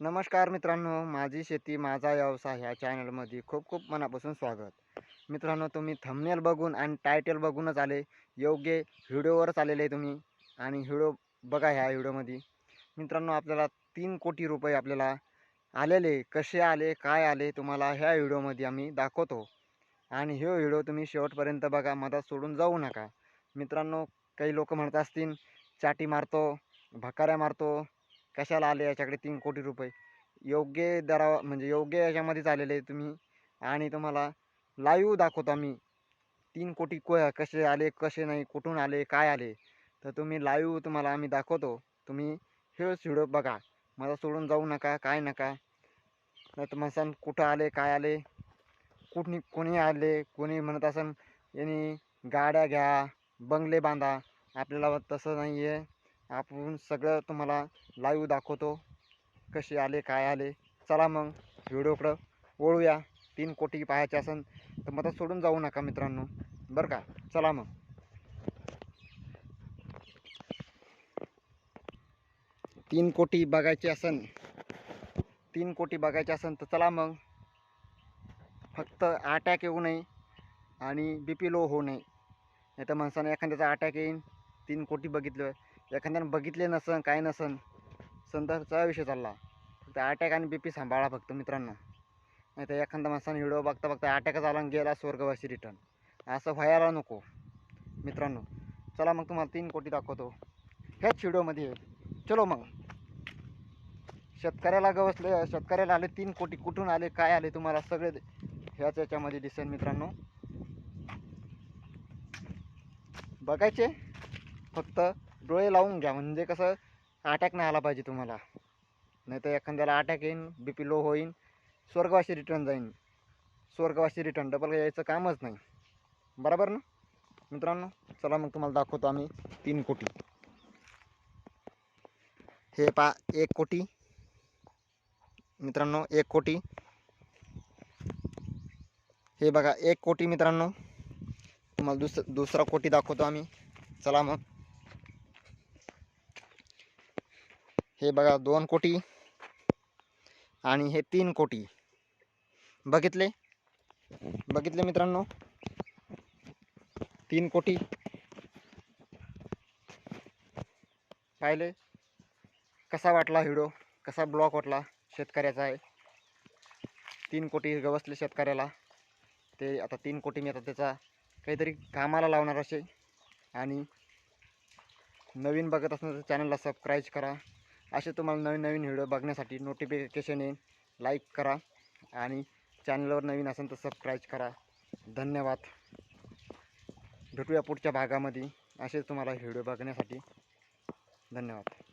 नमस्कार मित्रांनो माझी शेती माझा व्यवसाय ह्या चॅनलमध्ये खूप खूप मनापासून स्वागत. मित्रांनो तुम्ही थंबनेल बघून आणि टायटल बघूनच आले योग्य व्हिडिओवरच आलेले आहे तुम्ही. आणि व्हिडिओ बघा ह्या व्हिडिओमध्ये. मित्रांनो आपल्याला तीन कोटी रुपये आपल्याला आलेले कसे आले काय आले तुम्हाला ह्या व्हिडिओमध्ये आम्ही दाखवतो. आणि हे व्हिडिओ तुम्ही शेवटपर्यंत बघा मदत सोडून जाऊ नका. मित्रांनो काही लोक म्हणत असतील चाटी मारतो भकाऱ्या मारतो कशाला आले याच्याकडे तीन कोटी रुपये? योग्य दरा म्हणजे योग्य याच्यामध्येच आलेले आहे तुम्ही. आणि तुम्हाला लाईव्ह दाखवतो आम्ही. तीन कोटी को कसे आले कसे नाही कुठून आले काय आले? तर तुम्ही लाईव्ह तुम्हाला आम्ही दाखवतो. तुम्ही हेच व्हिडिओ बघा. मला सोडून जाऊ नका काय नका. नाही तर म्हणसान कुठं आले काय आले? कुठनी कोणी आले कोणी म्हणत असन यांनी गाड्या घ्या बंगले बांधा आपल्याला तसं नाही आहे आपण सगळं तुम्हाला लाईव्ह दाखवतो. कसे आले काय आले? चला मग व्हिडिओकडं ओळूया तीन कोटी पाहायचे असेल तर मग सोडून जाऊ नका मित्रांनो. बरं का? चला मग. तीन कोटी बघायचे असेल तीन कोटी बघायचे असेल तर चला मग. फक्त अटॅक येऊ नये आणि बी पी लो होऊ नये. नाही तर माणसानं एखाद्याचा अटॅक येईन. तीन कोटी बघितलं एखाद्यानं बघितले नसन काय नसन संदर्भचा विषय चालला. फक्त अटॅक आणि बी पी सांभाळा फक्त मित्रांनो. नाही तर एखाद्या माणसाने व्हिडिओ बघता बघता अटॅकच आला आणि गेला स्वर्गवासी रिटर्न असं व्हायला नको मित्रांनो. चला मग तुम्हाला तीन कोटी दाखवतो. ह्याच व्हिडिओमध्ये चलो मग. शेतकऱ्याला गवसले शेतकऱ्याला आले तीन कोटी कुठून आले काय आले तुम्हाला सगळे ह्याच याच्यामध्ये दिसेल मित्रांनो. बघायचे? फक्त डोळे लावून घ्या म्हणजे कसं अटॅक नाही आला पाहिजे तुम्हाला. नाही तर एखाद्याला अटॅक येईन बी पी लो होईन स्वर्गवासी रिटर्न जाईन. स्वर्गवासी रिटर्न डबल यायचं कामच नाही. बरोबर ना? मित्रांनो चला मग तुम्हाला दाखवतो आम्ही तीन कोटी. हे पा एक कोटी. मित्रांनो एक कोटी. हे बघा एक कोटी मित्रांनो. तुम्हाला दुस दुसरा कोटी दाखवतो आम्ही. चला मग. हे बघा दोन कोटी आणि हे तीन कोटी. बघितले? बघितले मित्रांनो? तीन कोटी. पाहिले? कसा वाटला व्हिडिओ? कसा ब्लॉक वाटला शेतकऱ्याचा आहे? तीन कोटी गवसले शेतकऱ्याला. ते आता तीन कोटी मी आता त्याचा काहीतरी कामाला लावणार असे. आणि नवीन बघत असणार तर चॅनलला सबस्क्राईब करा. असे तुम्हाला नवीन नवीन व्हिडिओ बघण्यासाठी नोटिफिकेशन येईल लाईक करा आणि चॅनलवर नवीन असेल तर सबस्क्राईब करा. धन्यवाद. भेटूया पुढच्या भागामध्ये. असेच तुम्हाला व्हिडिओ बघण्यासाठी. धन्यवाद.